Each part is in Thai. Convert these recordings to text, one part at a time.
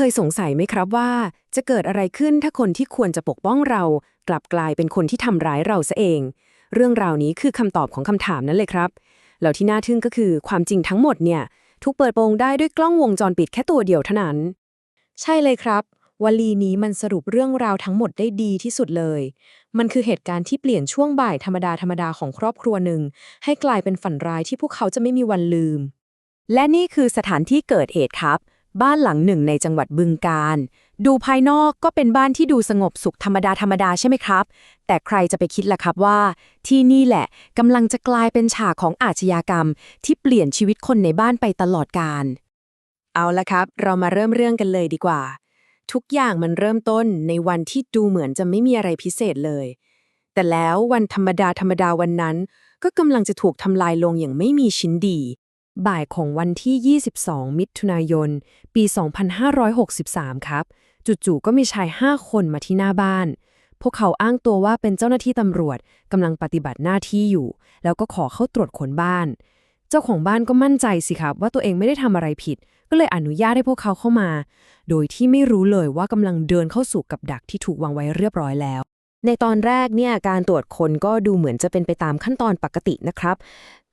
เคยสงสัยไหมครับว่าจะเกิดอะไรขึ้นถ้าคนที่ควรจะปกป้องเรา กลับกลายเป็นคนที่ทำร้ายเราซะเอง เรื่องราวนี้คือคำตอบของคำถามนั้นเลยครับแล้วที่น่าทึ่งก็คือความจริงทั้งหมดเนี่ยถูกเปิดโปงได้ด้วยกล้องวงจรปิดแค่ตัวเดียวเท่านั้น ใช่เลยครับวลีนี้มันสรุปเรื่องราวทั้งหมดได้ดีที่สุดเลย มันคือเหตุการณ์ที่เปลี่ยนช่วงบ่ายธรรมดาธรรมดาของครอบครัวหนึ่ง ให้กลายเป็นฝันร้ายที่พวกเขาจะไม่มีวันลืม และนี่คือสถานที่เกิดเหตุครับ บ้านหลังหนึ่งในจังหวัดบึงกาฬดูภายนอกก็เป็นบ้านที่ดูสงบสุขธรรมดาธรรมดาใช่ไหมครับ แต่ใครจะไปคิดล่ะครับว่า ที่นี่แหละกำลังจะกลายเป็นฉากของอาชญากรรม ที่เปลี่ยนชีวิตคนในบ้านไปตลอดกาลเอาละครับ เรามาเริ่มเรื่องกันเลยดีกว่า ทุกอย่างมันเริ่มต้นในวันที่ดูเหมือนจะไม่มีอะไรพิเศษเลย แต่แล้ววันธรรมดาธรรมดาวันนั้น ก็กำลังจะถูกทำลายลงอย่างไม่มีชิ้นดี บ่ายของวันที่ 22 มิถุนายน ปี 2563 ครับ จู่ๆ ก็มีชาย 5 คนมาที่หน้าบ้าน พวกเขาอ้างตัวว่าเป็นเจ้าหน้าที่ตำรวจกำลังปฏิบัติหน้าที่อยู่ แล้วก็ขอเข้าตรวจค้นบ้าน เจ้าของบ้านก็มั่นใจสิครับ ว่าตัวเองไม่ได้ทำอะไรผิด ก็เลยอนุญาตให้พวกเขาเข้ามา โดยที่ไม่รู้เลยว่ากำลังเดินเข้าสู่กับดักที่ถูกวางไว้เรียบร้อยแล้วในตอนแรกเนี่ยการตรวจคนก็ดูเหมือนจะเป็นไปตามขั้นตอนปกตินะครับ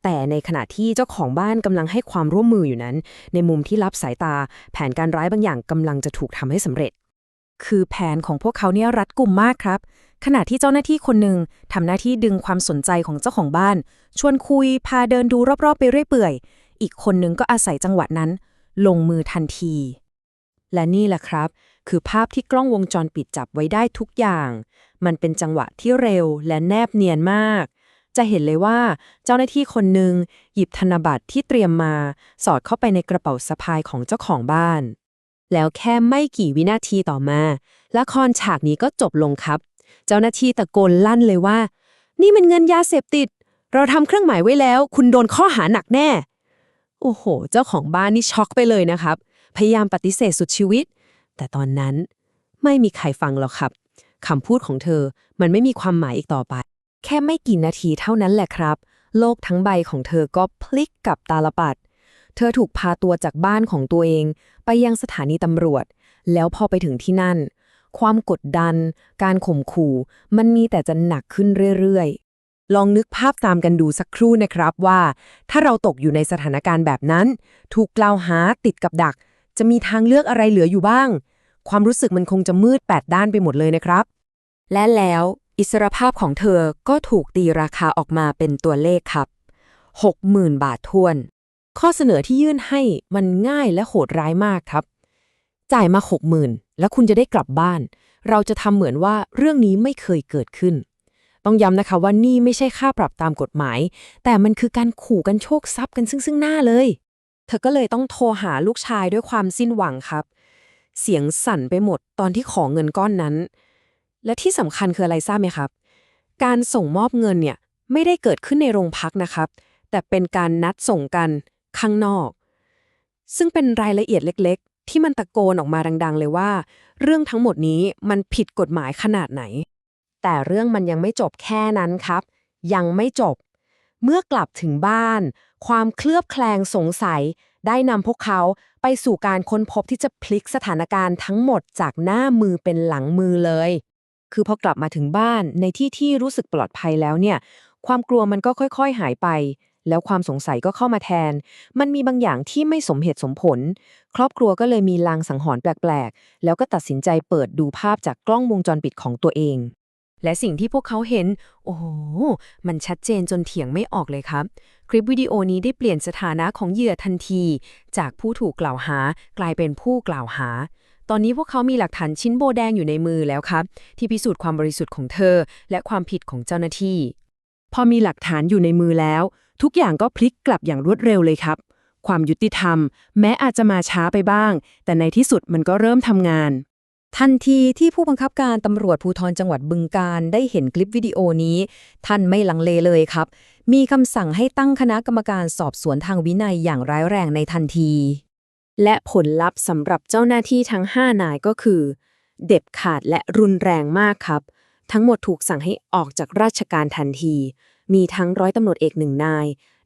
แต่ในขณะที่เจ้าของบ้านกำลังให้ความร่วมมืออยู่นั้น ในมุมที่รับสายตา แผนการร้ายบางอย่างกำลังจะถูกทำให้สำเร็จ คือแผนของพวกเขาเนี่ยรัดกุมมากครับ ขณะที่เจ้าหน้าที่คนหนึ่งทำหน้าที่ดึงความสนใจของเจ้าของบ้าน ชวนคุยพาเดินดูรอบๆ ไปเรื่อยเปื่อย อีกคนหนึ่งก็อาศัยจังหวะนั้น ลงมือทันที และนี่แหละครับ คือภาพที่กล้องวงจรปิดจับไว้ได้ทุกอย่าง มันเป็นจังหวะที่เร็วและแนบเนียนมาก จะเห็นเลยว่าเจ้าหน้าที่คนหนึ่งหยิบธนบัตรที่เตรียมมา สอดเข้าไปในกระเป๋าสะพายของเจ้าของบ้าน แล้วแค่ไม่กี่วินาทีต่อมาละครฉากนี้ก็จบลงครับ เจ้าหน้าที่ตะโกนลั่นเลยว่า นี่มันเงินยาเสพติด เราทำเครื่องหมายไว้แล้ว คุณโดนข้อหาหนักแน่ โอ้โห เจ้าของบ้านนี่ช็อกไปเลยนะครับ พยายามปฏิเสธสุดชีวิต แต่ตอนนั้นไม่มีใครฟังหรอกครับคำพูดของเธอมันไม่มีความหมายอีกต่อไป แค่ไม่กี่นาทีเท่านั้นแหละครับ โลกทั้งใบของเธอก็พลิกกับตาลปัด เธอถูกพาตัวจากบ้านของตัวเอง ไปยังสถานีตำรวจ แล้วพอไปถึงที่นั่น ความกดดัน การข่มขู่ มันมีแต่จะหนักขึ้นเรื่อยๆ ลองนึกภาพตามกันดูสักครู่นะครับว่า ถ้าเราตกอยู่ในสถานการณ์แบบนั้น ถูกกล่าวหาติดกับดัก จะมีทางเลือกอะไรเหลืออยู่บ้าง ความรู้สึกมันคงจะมืดแปดด้านไปหมดเลยนะครับ และแล้ว อิสรภาพของเธอก็ถูกตีราคาออกมาเป็นตัวเลขครับ 60,000 บาททวน ข้อเสนอที่ยื่นให้มันง่ายและโหดร้ายมากครับ จ่ายมา 60,000 แล้วคุณจะได้กลับบ้าน เราจะทำเหมือนว่าเรื่องนี้ไม่เคยเกิดขึ้น ต้องย้ำนะคะว่านี่ไม่ใช่ค่าปรับตามกฎหมาย แต่มันคือการขู่กันโชคทรัพย์กันซึ่งซึ่งหน้าเลย เธอก็เลยต้องโทรหาลูกชายด้วยความสิ้นหวังครับ เสียงสั่นไปหมดตอนที่ขอเงินก้อนนั้น และที่สำคัญคืออะไรทราบไหมครับ การส่งมอบเงินเนี่ยไม่ได้เกิดขึ้นในโรงพักนะครับ แต่เป็นการนัดส่งกันข้างนอก ซึ่งเป็นรายละเอียดเล็ก ๆ ที่มันตะโกนออกมาดัง ๆ เลยว่า เรื่องทั้งหมดนี้มันผิดกฎหมายขนาดไหน แต่เรื่องมันยังไม่จบแค่นั้นครับ ยังไม่จบ เมื่อกลับถึงบ้าน ความเคลือบแคลงสงสัยได้นำพวกเขาไปสู่การค้นพบที่จะพลิกสถานการณ์ทั้งหมดจากหน้ามือเป็นหลังมือเลย คือพอกลับมาถึงบ้านในที่ที่รู้สึกปลอดภัยแล้วเนี่ย ความกลัวมันก็ค่อย ๆ หายไป แล้วความสงสัยก็เข้ามาแทน มันมีบางอย่างที่ไม่สมเหตุสมผล ครอบครัวก็เลยมีลางสังหรณ์แปลกๆ แล้วก็ตัดสินใจเปิดดูภาพจากกล้องวงจรปิดของตัวเอง และสิ่งที่พวกเขาเห็น โอ้โห มันชัดเจนจนเถียงไม่ออกเลยครับ คลิปวิดีโอนี้ได้เปลี่ยนสถานะของเหยื่อทันที จากผู้ถูกกล่าวหา กลายเป็นผู้กล่าวหา ตอนนี้พวกเขามีหลักฐานชิ้นโบแดงอยู่ในมือแล้วครับ ที่พิสูจน์ความบริสุทธิ์ของเธอ และความผิดของเจ้าหน้าที่ พอมีหลักฐานอยู่ในมือแล้ว ทุกอย่างก็พลิกกลับอย่างรวดเร็วเลยครับ ความยุติธรรม แม้อาจจะมาช้าไปบ้าง แต่ในที่สุดมันก็เริ่มทำงาน ทันทีที่ผู้บังคับการตำรวจภูธรจังหวัดบึงการได้เห็นคลิปวิดีโอนี้ ท่านไม่ลังเลเลยครับ มีคำสั่งให้ตั้งคณะกรรมการสอบสวนทางวินัยอย่างร้ายแรงในทันที และผลลัพธ์สำหรับเจ้าหน้าที่ทั้ง 5 นายก็คือ เด็ดขาดและรุนแรงมากครับ ทั้งหมดถูกสั่งให้ออกจากราชการทันที มีทั้งร้อยตำรวจเอกหนึ่งนาย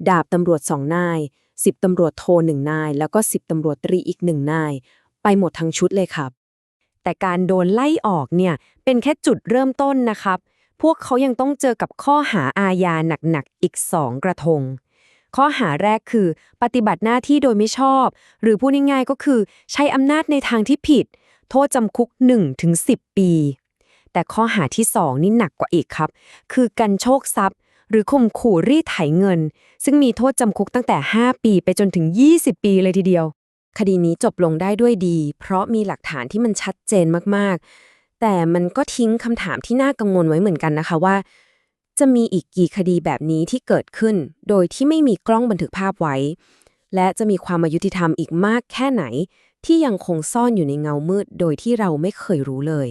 ดาบตำรวจสองนายสิบตำรวจโทหนึ่งนาย แล้วก็สิบตำรวจตรีอีกหนึ่งนาย ไปหมดทั้งชุดเลยครับ แต่การโดนไล่ออกเนี่ย เป็นแค่จุดเริ่มต้นนะครับ พวกเขายังต้องเจอกับข้อหาอาญาหนักๆอีก2กระทง ข้อหาแรกคือ ปฏิบัติหน้าที่โดยไม่ชอบ หรือพูดง่ายๆก็คือ ใช้อำนาจในทางที่ผิด โทษจำคุก 1-10 ปี แต่ข้อหาที่ 2 นี่หนักกว่าอีกครับ คือกันโชคทรัพย์ หรือข่มขู่รีดไถเงิน ซึ่งมีโทษจำคุกตั้งแต่ 5 ปีไปจนถึง 20 ปีเลยทีเดียว คดีนี้จบลงได้ด้วยดี เพราะมีหลักฐานที่มันชัดเจนมากๆ แต่มันก็ทิ้งคำถามที่น่ากังวลไว้เหมือนกันนะคะว่า จะมีอีกกี่คดีแบบนี้ที่เกิดขึ้น โดยที่ไม่มีกล้องบันทึกภาพไว้ และจะมีความอายุติธรรมอีกมากแค่ไหน ที่ยังคงซ่อนอยู่ในเงามืด โดยที่เราไม่เคยรู้เลย